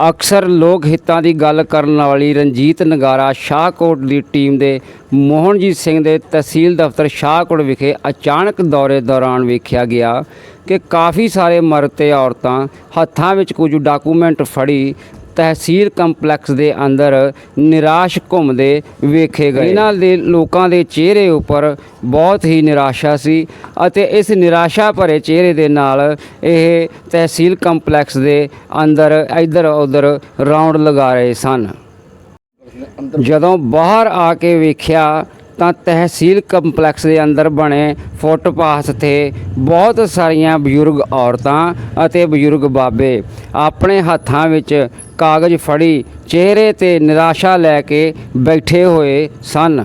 ਅਕਸਰ ਲੋਕ ਹਿੱਤਾਂ ਦੀ ਗੱਲ ਕਰਨ ਵਾਲੀ ਰਣਜੀਤ ਨਗਾਰਾ ਸ਼ਾਹਕੋਟ ਦੀ ਟੀਮ ਦੇ ਮੋਹਨਜੀਤ ਸਿੰਘ ਦੇ ਤਹਿਸੀਲ ਦਫ਼ਤਰ ਸ਼ਾਹਕੋਟ ਵਿਖੇ ਅਚਾਨਕ ਦੌਰੇ ਦੌਰਾਨ ਵੇਖਿਆ ਗਿਆ ਕਿ ਕਾਫੀ ਸਾਰੇ ਮਰਦ ਤੇ ਔਰਤਾਂ ਹੱਥਾਂ ਵਿੱਚ ਕੁਝ ਡਾਕੂਮੈਂਟ ਫੜੀ ਤਹਿਸੀਲ ਕੰਪਲੈਕਸ ਦੇ ਅੰਦਰ ਨਿਰਾਸ਼ ਘੁੰਮਦੇ ਵੇਖੇ ਗਏ। ਇਹਨਾਂ ਦੇ ਲੋਕਾਂ ਦੇ ਚਿਹਰੇ ਉੱਪਰ ਬਹੁਤ ਹੀ ਨਿਰਾਸ਼ਾ ਸੀ ਅਤੇ ਇਸ ਨਿਰਾਸ਼ਾ ਭਰੇ ਚਿਹਰੇ ਦੇ ਨਾਲ ਇਹ ਤਹਿਸੀਲ ਕੰਪਲੈਕਸ ਦੇ ਅੰਦਰ ਇੱਧਰ ਉੱਧਰ ਰਾਉਂਡ ਲਗਾ ਰਹੇ ਸਨ। ਜਦੋਂ ਬਾਹਰ ਆ ਕੇ ਵੇਖਿਆ ਤਾਂ ਤਹਿਸੀਲ ਕੰਪਲੈਕਸ ਦੇ ਅੰਦਰ ਬਣੇ ਫੁੱਟਪਾਥ ਤੇ ਬਹੁਤ ਸਾਰੀਆਂ ਬਜ਼ੁਰਗ ਔਰਤਾਂ ਅਤੇ ਬਜ਼ੁਰਗ ਬਾਬੇ ਆਪਣੇ ਹੱਥਾਂ ਵਿੱਚ ਕਾਗਜ਼ ਫੜੀ, ਚਿਹਰੇ ਤੇ ਨਿਰਾਸ਼ਾ ਲੈ ਕੇ ਬੈਠੇ ਹੋਏ ਸਨ।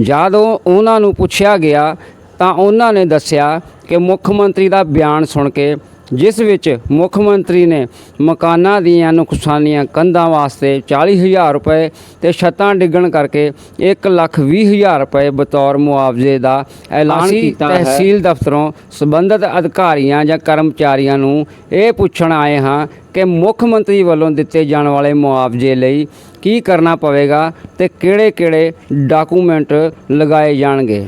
ਜਦੋਂ ਉਹਨਾਂ ਨੂੰ ਪੁੱਛਿਆ ਗਿਆ ਤਾਂ ਉਹਨਾਂ ਨੇ ਦੱਸਿਆ ਕਿ ਮੁੱਖ ਮੰਤਰੀ ਦਾ ਬਿਆਨ ਸੁਣ ਕੇ ਜਿਸ ਵਿੱਚ ਮੁੱਖ ਮੰਤਰੀ ਨੇ ਮਕਾਨਾਂ ਦੀਆਂ ਨੁਕਸਾਨੀਆਂ ਕੰਧਾਂ ਵਾਸਤੇ 40000 ਰੁਪਏ ਤੇ ਛੱਤਾਂ ਡਿੱਗਣ ਕਰਕੇ 120000 ਰੁਪਏ ਬਤੌਰ ਮੁਆਵਜ਼ੇ ਦਾ ਐਲਾਨ ਕੀਤਾ ਹੈ। ਤਹਿਸੀਲ ਦਫ਼ਤਰੋਂ ਸੰਬੰਧਿਤ ਅਧਿਕਾਰੀਆਂ ਜਾਂ ਕਰਮਚਾਰੀਆਂ ਨੂੰ ਇਹ ਪੁੱਛਣ ਆਏ ਹਾਂ ਕਿ ਮੁੱਖ ਮੰਤਰੀ ਵੱਲੋਂ ਦਿੱਤੇ ਜਾਣ ਵਾਲੇ ਮੁਆਵਜ਼ੇ ਲਈ ਕੀ ਕਰਨਾ ਪਵੇਗਾ ਤੇ ਕਿਹੜੇ-ਕਿਹੜੇ ਡਾਕੂਮੈਂਟ ਲਗਾਏ ਜਾਣਗੇ।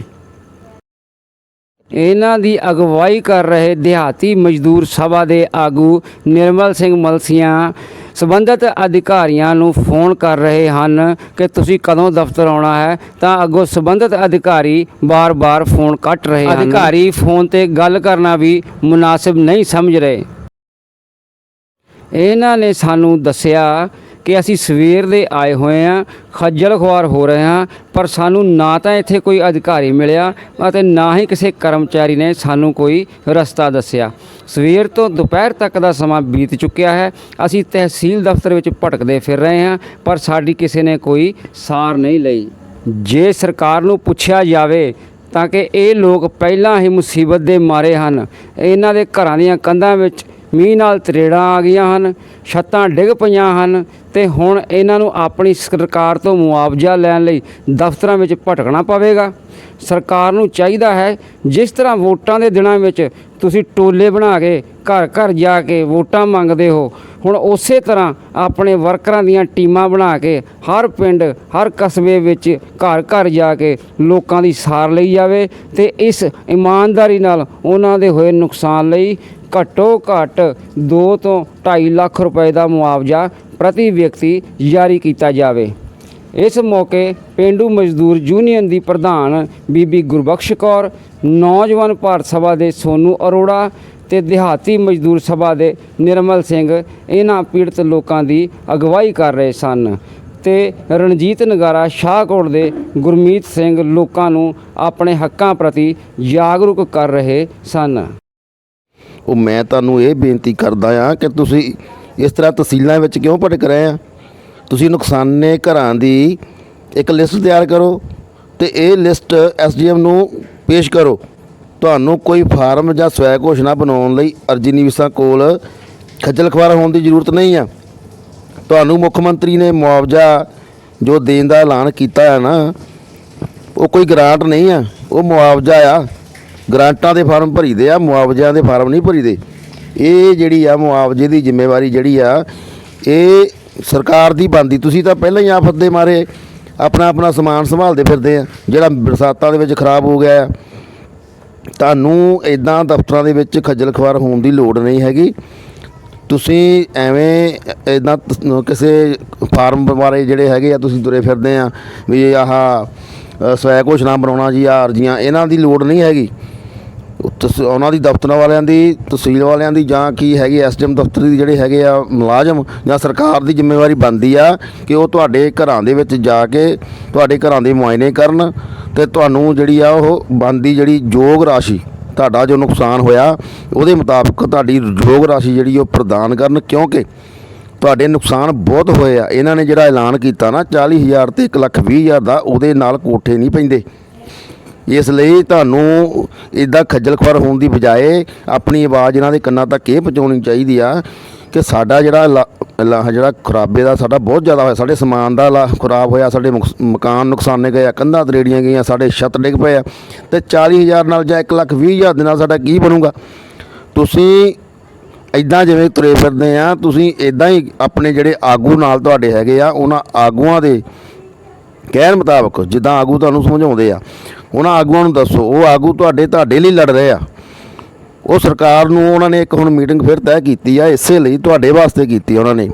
ਇਹਨਾਂ ਦੀ ਅਗਵਾਈ ਕਰ ਰਹੇ ਦਿਹਾਤੀ ਮਜ਼ਦੂਰ ਸਭਾ ਦੇ ਆਗੂ ਨਿਰਮਲ ਸਿੰਘ ਮਲਸੀਆਂ ਸੰਬੰਧਿਤ ਅਧਿਕਾਰੀਆਂ ਨੂੰ ਫੋਨ ਕਰ ਰਹੇ ਹਨ ਕਿ ਤੁਸੀਂ ਕਦੋਂ ਦਫ਼ਤਰ ਆਉਣਾ ਹੈ? ਤਾਂ ਅੱਗੋਂ ਸੰਬੰਧਿਤ ਅਧਿਕਾਰੀ ਬਾਰ-ਬਾਰ ਫੋਨ ਕੱਟ ਰਹੇ ਹਨ। ਅਧਿਕਾਰੀ ਫੋਨ ਤੇ ਗੱਲ ਕਰਨਾ ਵੀ ਮੁਨਾਸਿਬ ਨਹੀਂ ਸਮਝ ਰਹੇ। ਇਹਨਾਂ ਨੇ ਸਾਨੂੰ ਦੱਸਿਆ ਕਿ ਅਸੀਂ ਸਵੇਰ ਦੇ ਆਏ ਹੋਏ ਹਾਂ, ਖੱਜਲ ਖੁਆਰ ਹੋ ਰਹੇ ਹਾਂ, ਪਰ ਸਾਨੂੰ ਨਾ ਤਾਂ ਇੱਥੇ ਕੋਈ ਅਧਿਕਾਰੀ ਮਿਲਿਆ ਅਤੇ ਨਾ ਹੀ ਕਿਸੇ ਕਰਮਚਾਰੀ ਨੇ ਸਾਨੂੰ ਕੋਈ ਰਸਤਾ ਦੱਸਿਆ। ਸਵੇਰ ਤੋਂ ਦੁਪਹਿਰ ਤੱਕ ਦਾ ਸਮਾਂ ਬੀਤ ਚੁੱਕਿਆ ਹੈ। ਅਸੀਂ ਤਹਿਸੀਲ ਦਫ਼ਤਰ ਵਿੱਚ ਭਟਕਦੇ ਫਿਰ ਰਹੇ ਹਾਂ, ਪਰ ਸਾਡੀ ਕਿਸੇ ਨੇ ਕੋਈ ਸਾਰ ਨਹੀਂ ਲਈ। ਜੇ ਸਰਕਾਰ ਨੂੰ ਪੁੱਛਿਆ ਜਾਵੇ ਤਾਂ ਕਿ ਇਹ ਲੋਕ ਪਹਿਲਾਂ ਹੀ ਮੁਸੀਬਤ ਦੇ ਮਾਰੇ ਹਨ, ਇਹਨਾਂ ਦੇ ਘਰਾਂ ਦੀਆਂ ਕੰਧਾਂ ਵਿੱਚ ਮੀਂਹ ਨਾਲ ਤਰੇੜਾਂ ਆ ਗਈਆਂ ਹਨ, ਛੱਤਾਂ ਡਿੱਗ ਪਈਆਂ ਹਨ ਤੇ ਹੁਣ ਇਹਨਾਂ ਨੂੰ ਆਪਣੀ ਸਰਕਾਰ ਤੋਂ ਮੁਆਵਜ਼ਾ ਲੈਣ ਲਈ ਦਫ਼ਤਰਾਂ ਵਿੱਚ ਭਟਕਣਾ ਪਵੇਗਾ। ਸਰਕਾਰ ਨੂੰ ਚਾਹੀਦਾ ਹੈ, ਜਿਸ ਤਰ੍ਹਾਂ ਵੋਟਾਂ ਦੇ ਦਿਨਾਂ ਵਿੱਚ ਤੁਸੀਂ ਟੋਲੇ ਬਣਾ ਕੇ ਘਰ ਘਰ ਜਾ ਕੇ ਵੋਟਾਂ ਮੰਗਦੇ ਹੋ, ਹੁਣ ਉਸੇ ਤਰ੍ਹਾਂ ਆਪਣੇ ਵਰਕਰਾਂ ਦੀਆਂ ਟੀਮਾਂ ਬਣਾ ਕੇ ਹਰ ਪਿੰਡ, ਹਰ ਕਸਬੇ ਵਿੱਚ ਘਰ ਘਰ ਜਾ ਕੇ ਲੋਕਾਂ ਦੀ ਸਾਰ ਲਈ ਜਾਵੇ ਤੇ ਇਸ ਇਮਾਨਦਾਰੀ ਨਾਲ ਉਹਨਾਂ ਦੇ ਹੋਏ ਨੁਕਸਾਨ ਲਈ ਘੱਟੋ ਘੱਟ 2 ਤੋਂ 2.5 ਲੱਖ ਰੁਪਏ ਦਾ ਮੁਆਵਜ਼ਾ ਪ੍ਰਤੀ ਵਿਅਕਤੀ ਜਾਰੀ ਕੀਤਾ ਜਾਵੇ। ਇਸ ਮੌਕੇ ਪਿੰਡੂ ਮਜ਼ਦੂਰ ਯੂਨੀਅਨ ਦੀ ਪ੍ਰਧਾਨ ਬੀਬੀ ਗੁਰਬਖਸ਼ ਕੌਰ, ਨੌਜਵਾਨ ਭਾਰਤ ਸਭਾ ਦੇ ਸੋਨੂ ਅਰੋੜਾ ਤੇ ਦਿਹਾਤੀ ਮਜ਼ਦੂਰ ਸਭਾ ਦੇ ਨਿਰਮਲ ਸਿੰਘ ਇਹਨਾਂ ਪੀੜਤ ਲੋਕਾਂ ਦੀ ਅਗਵਾਈ ਕਰ ਰਹੇ ਸਨ ਤੇ ਰਣਜੀਤ ਨਗਾਰਾ ਸ਼ਾਹਕੋਟ ਦੇ ਗੁਰਮੀਤ ਸਿੰਘ ਲੋਕਾਂ ਨੂੰ ਆਪਣੇ ਹੱਕਾਂ ਪ੍ਰਤੀ ਜਾਗਰੂਕ ਕਰ ਰਹੇ ਸਨ। ਉਹ ਮੈਂ ਤੁਹਾਨੂੰ ਇਹ ਬੇਨਤੀ ਕਰਦਾ ਆ ਕਿ ਤੁਸੀਂ ਇਸ ਤਰ੍ਹਾਂ ਤਹਿਸੀਲਾਂ ਵਿੱਚ ਕਿਉਂ ਭਟਕ ਰਹੇ ਆ? ਤੁਸੀਂ ਨੁਕਸਾਨੇ ਘਰਾਂ ਦੀ ਇੱਕ ਲਿਸਟ ਤਿਆਰ ਕਰੋ ਤੇ ਇਹ ਲਿਸਟ ਐਸਡੀਐਮ ਨੂੰ ਪੇਸ਼ ਕਰੋ। ਤੁਹਾਨੂੰ ਕੋਈ ਫਾਰਮ ਜਾਂ ਸਵੈ ਘੋਸ਼ਣਾ ਬਣਾਉਣ ਲਈ ਅਰਜੀ ਨਿਵਿਸਾਂ ਕੋਲ ਖੱਜਲ ਖਵਾਰ ਹੋਣ ਦੀ ਜ਼ਰੂਰਤ ਨਹੀਂ ਆ। ਤੁਹਾਨੂੰ ਮੁੱਖ ਮੰਤਰੀ ਨੇ ਮੁਆਵਜ਼ਾ ਜੋ ਦੇਣ ਦਾ ਐਲਾਨ ਕੀਤਾ ਹੈ ਨਾ, ਉਹ ਕੋਈ ਗ੍ਰਾਂਟ ਨਹੀਂ ਆ, ਉਹ ਮੁਆਵਜ਼ਾ ਆ। ਗ੍ਰਾਂਟਾਂ ਦੇ ਫਾਰਮ ਭਰੀਦੇ ਆ, ਮੁਆਵਜ਼ਿਆਂ ਦੇ ਫਾਰਮ ਨਹੀਂ ਭਰੀਦੇ। ਇਹ ਜਿਹੜੀ ਆ ਮੁਆਵਜ਼ੇ ਦੀ ਜ਼ਿੰਮੇਵਾਰੀ ਜਿਹੜੀ ਆ, ਇਹ ਸਰਕਾਰ ਦੀ ਬਣਦੀ। ਤੁਸੀਂ ਤਾਂ ਪਹਿਲਾਂ ਹੀ ਆਫਤ ਦੇ ਮਾਰੇ, ਆਪਣਾ ਆਪਣਾ ਸਮਾਨ ਸੰਭਾਲਦੇ ਫਿਰਦੇ ਆ। ਜਿਹੜਾ ਬਰਸਾਤਾਂ ਦੇ ਵਿੱਚ ਖਰਾਬ ਹੋ ਗਿਆ ਆ, ਤੁਹਾਨੂੰ ਇਦਾਂ ਦਫ਼ਤਰਾਂ ਦੇ ਵਿੱਚ ਖੱਜਲ ਖਵਾਰ ਹੋਣ ਦੀ ਲੋੜ ਨਹੀਂ ਹੈਗੀ। ਤੁਸੀਂ ਐਵੇਂ ਇਦਾਂ ਕਿਸੇ ਫਾਰਮ ਬਾਰੇ ਜਿਹੜੇ ਹੈਗੇ ਆ, ਤੁਸੀਂ ਤੁਰੇ ਫਿਰਦੇ ਆ, ਵੀ ਆਹ ਸਵੈ ਘੋਸ਼ਣਾ ਬਣਾਉਣਾ ਜੀ, ਆਹ ਅਰਜ਼ੀਆਂ, ਇਹਨਾਂ ਦੀ ਲੋੜ ਨਹੀਂ ਹੈਗੀ। ਤਸ- ਉਹਨਾਂ ਦੀ ਦਫ਼ਤਰਾਂ ਵਾਲਿਆਂ ਦੀ, ਤਹਿਸੀਲ ਵਾਲਿਆਂ ਦੀ ਜਾਂ ਕੀ ਹੈਗੀ ਐਸਡੀਐਮ ਦਫ਼ਤਰ ਦੀ ਜਿਹੜੇ ਹੈਗੇ ਆ ਮੁਲਾਜ਼ਮ ਜਾਂ ਸਰਕਾਰ ਦੀ ਜ਼ਿੰਮੇਵਾਰੀ ਬਣਦੀ ਆ ਕਿ ਉਹ ਤੁਹਾਡੇ ਘਰਾਂ ਦੇ ਵਿੱਚ ਜਾ ਕੇ ਤੁਹਾਡੇ ਘਰਾਂ ਦੇ ਮੁਆਇਨੇ ਕਰਨ ਤੇ ਤੁਹਾਨੂੰ ਜਿਹੜੀ ਆ ਉਹ ਬਣਦੀ ਜਿਹੜੀ ਯੋਗ ਰਾਸ਼ੀ ਤੁਹਾਡਾ ਜੋ ਨੁਕਸਾਨ ਹੋਇਆ, ਉਹਦੇ ਮੁਤਾਬਕ ਤੁਹਾਡੀ ਯੋਗ ਰਾਸ਼ੀ ਜਿਹੜੀ ਉਹ ਪ੍ਰਦਾਨ ਕਰਨ ਕਿਉਂਕਿ ਤੁਹਾਡੇ ਨੁਕਸਾਨ ਬਹੁਤ ਹੋਏ ਆ। ਇਹਨਾਂ ਨੇ ਜਿਹੜਾ ਐਲਾਨ ਕੀਤਾ ਨਾ 40000 ਤੇ 120000 ਦਾ, ਉਹਦੇ ਨਾਲ ਕੋਠੇ ਨਹੀਂ ਪੈਂਦੇ। ਇਸ ਲਈ ਤੁਹਾਨੂੰ ਇਦਾਂ ਖੱਜਲ ਖੁਆਰ ਹੋਣ ਦੀ ਬਜਾਏ ਆਪਣੀ ਆਵਾਜ਼ ਇਹਨਾਂ ਦੇ ਕੰਨਾਂ ਤੱਕ ਇਹ ਪਹੁੰਚਾਉਣੀ ਚਾਹੀਦੀ ਆ ਕਿ ਸਾਡਾ ਜਿਹੜਾ ਇਲਾ- ਲਾ, ਜਿਹੜਾ ਖਰਾਬੇ ਦਾ ਸਾਡਾ ਬਹੁਤ ਜ਼ਿਆਦਾ ਹੋਇਆ, ਸਾਡੇ ਸਮਾਨ ਦਾ ਲਾ, ਖਰਾਬ ਹੋਇਆ, ਸਾਡੇ ਮੁਕਸ- ਮਕਾਨ ਨੁਕਸਾਨੇ ਗਏ ਆ, ਕੰਧਾਂ ਤਰੇੜੀਆਂ ਗਈਆਂ, ਸਾਡੇ ਛੱਤ ਡਿੱਗ ਪਏ ਆ, ਤੇ 40000 ਨਾਲ ਜਾਂ 1 ਲੱਖ 20 ਹਜ਼ਾਰ ਦੇ ਨਾਲ ਸਾਡਾ ਕੀ ਬਣੂਗਾ? ਤੁਸੀਂ ਇਦਾਂ ਜਿਵੇਂ ਤੁਰੇ ਫਿਰਦੇ ਆ, ਤੁਸੀਂ ਇਦਾਂ ਹੀ ਆਪਣੇ ਜਿਹੜੇ ਆਗੂ ਨਾਲ ਤੁਹਾਡੇ ਹੈਗੇ ਆ, ਉਹਨਾਂ ਆਗੂਆਂ ਦੇ ਕਹਿਣ ਮੁਤਾਬਕ ਜਿੱਦਾਂ ਆਗੂ ਤੁਹਾਨੂੰ ਸਮਝਾਉਂਦੇ ਆ ਉਹਨਾਂ ਆਗੂਆਂ ਨੂੰ ਦੱਸੋ, ਉਹ ਆਗੂ ਤੁਹਾਡੇ ਤੁਹਾਡੇ ਲਈ ਲੜ ਰਹੇ ਆ। ਉਹ ਸਰਕਾਰ ਨੂੰ, ਉਹਨਾਂ ਨੇ ਇੱਕ ਹੁਣ ਮੀਟਿੰਗ ਫਿਰ ਤੈਅ ਕੀਤੀ ਆ, ਇਸੇ ਲਈ ਤੁਹਾਡੇ ਵਾਸਤੇ ਕੀਤੀ ਉਹਨਾਂ ਨੇ।